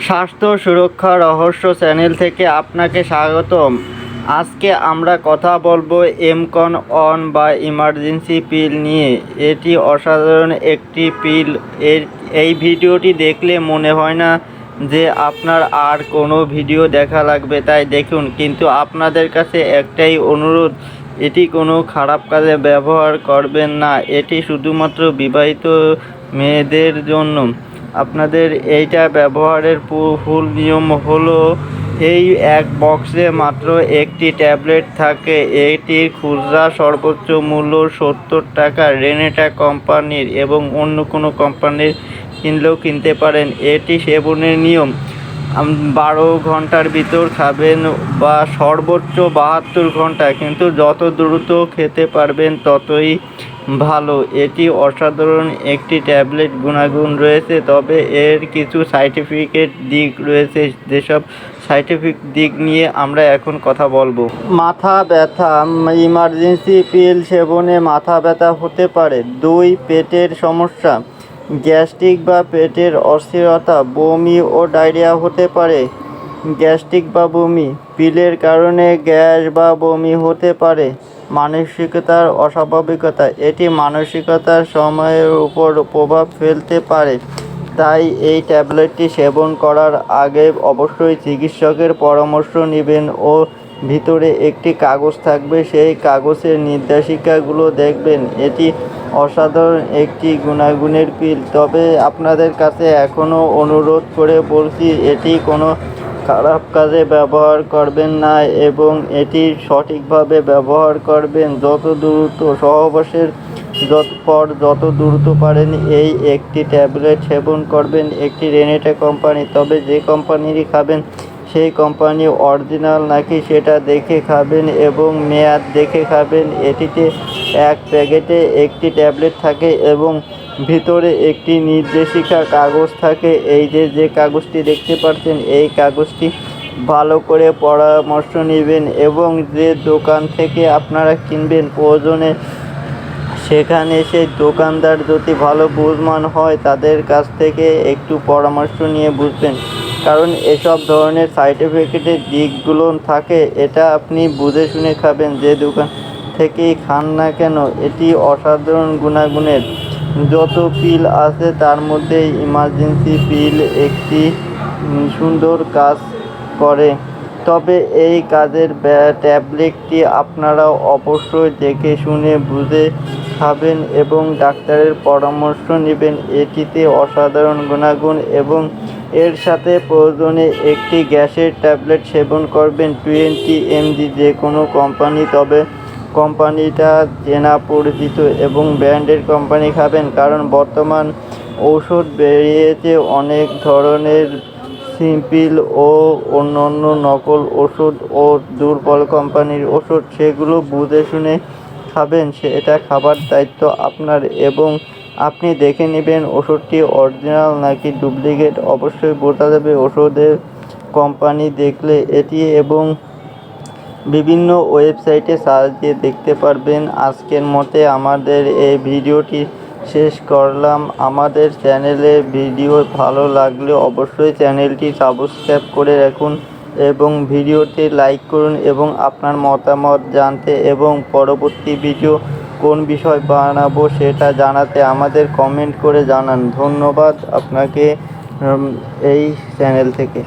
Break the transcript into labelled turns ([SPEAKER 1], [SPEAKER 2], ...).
[SPEAKER 1] স্বাস্থ্য সুরক্ষা রহস্য চ্যানেল থেকে আপনাকে স্বাগতম। আজকে আমরা কথা বলব এমকন অন বা ইমার্জেন্সি পিল নিয়ে। এটি অসাধারণ একটি পিল। এর, এই ভিডিওটি দেখলে মনে হয় না যে আপনার আর কোনো ভিডিও দেখা লাগবে, তাই দেখুন। কিন্তু আপনাদের কাছে একটাই অনুরোধ, এটি কোনো খারাপ কাজে ব্যবহার করবেন না। এটি শুধুমাত্র বিবাহিত মেয়েদের জন্য। আপনাদের এইটা ব্যবহারের ফুল নিয়ম হলো, এই এক বক্সে মাত্র একটি ট্যাবলেট থাকে। এটির খুচরা সর্বোচ্চ মূল্য সত্তর টাকা। রেনেটা কোম্পানির এবং অন্য কোনো কোম্পানির কিনলেও কিনতে পারেন। এটি সেবনের নিয়ম। বারো ঘণ্টার ভিতর খাবেন বা সর্বোচ্চ বাহাত্তর ঘণ্টা। কিন্তু যত দ্রুত খেতে পারবেন, ততই ভালো, এটি অসাধারণ একটি ট্যাবলেট গুণাগুণ রয়েছে, তবে এর কিছু সার্টিফিকেট দিক রয়েছে, যেসব সাইন্টিফিক দিক নিয়ে আমরা এখন কথা বলব। মাথা ব্যথা, ইমার্জেন্সি পিল সেবনে মাথা ব্যথা হতে পারে, দুই পেটের সমস্যা, গ্যাস্ট্রিক বা পেটের অস্থিরতা, বমি ও ডায়রিয়া হতে পারে, গ্যাস্ট্রিক বা বমি, পিলের কারণে গ্যাস বা বমি হতে পারে। মানসিকতার অস্বাভাবিকতা, এটি মানসিকতার সময়ের উপর প্রভাব ফেলতে পারে। তাই এই ট্যাবলেটটি সেবন করার আগে অবশ্যই চিকিৎসকের পরামর্শ নেবেন ও ভিতরে একটি কাগজ থাকবে, সেই কাগজের নির্দেশিকাগুলো দেখবেন। এটি অসাধারণ একটি গুণাগুণের পিল। তবে আপনাদের কাছে এখনও অনুরোধ করে বলছি, এটি কোনো খারাপ কাজে ব্যবহার করবেন না এবং এটি সঠিকভাবে ব্যবহার করবেন। যত দ্রুত সহবাসের যত পর যত দ্রুত পারেন, এই একটি ট্যাবলেট সেবন করবেন, একটি রেনেটা কোম্পানি। তবে যে কোম্পানিরই খাবেন, সেই কোম্পানি অরিজিনাল নাকি সেটা দেখে খাবেন এবং মেয়াদ দেখে খাবেন। এটিতে এক প্যাকেটে একটি ট্যাবলেট থাকে এবং ভিতরে একটি নির্দেশিকা কাগজ থাকে। এই যে যে কাগজটি দেখতে পাচ্ছেন, এই কাগজটি ভালো করে পরামর্শ নেবেন এবং যে দোকান থেকে আপনারা কিনবেন প্রয়োজনে, সেখানে সেই দোকানদার যদি ভালো বুঝমান হয়, তাদের কাছ থেকে একটু পরামর্শ নিয়ে বুঝবেন। কারণ এসব ধরনের সার্টিফিকেটের দিকগুলো থাকে, এটা আপনি বুঝে শুনে খাবেন যে দোকান থেকেই খান না কেন, এটি অসাধারণ গুণাগুণের। যত পিল আছে তার মধ্যে ইমার্জেন্সি পিল একটি সুন্দর কাজ করে। তবে এই কাজের ট্যাবলেটটি আপনারা অবশ্যই দেখে শুনে বুঝে খাবেন এবং ডাক্তারের পরামর্শ নেবেন। এটিতে অসাধারণ গুণাগুণ এবং এর সাথে প্রয়োজনে একটি গ্যাসের ট্যাবলেট সেবন করবেন। টোয়েন্টি এমজি যে কোনো কোম্পানি, তবে কোম্পানিটা চেনা পরিচিত এবং ব্র্যান্ডের কোম্পানি খাবেন, কারণ বর্তমান ঔষধ বেরিয়েছে অনেক ধরনের সিম্পল ও অন্যান্য নকল ওষুধ ও দুর্বল কোম্পানির ওষুধ সেগুলো বুঝে শুনে খাবেন, সেটা খাবার দায়িত্ব আপনার এবং আপনি দেখে নেবেন ওষুধটি অরিজিনাল নাকি ডুপ্লিকেট। অবশ্যই বোঝা যাবে ওষুধের কোম্পানি দেখলে এটি এবং বিভিন্ন ওয়েবসাইটে দিয়ে দেখতে পারবেন। আজকের মতে আমাদের এই ভিডিওটি শেষ করলাম। আমাদের চ্যানেলে ভিডিও ভালো লাগলে অবশ্যই চ্যানেলটি সাবস্ক্রাইব করে রাখুন এবং ভিডিওটি লাইক করুন এবং আপনার মতামত জানতে এবং পরবর্তী ভিডিও কোন বিষয় বানাবো সেটা জানাতে আমাদের কমেন্ট করে জানান। ধন্যবাদ আপনাকে এই চ্যানেল থেকে।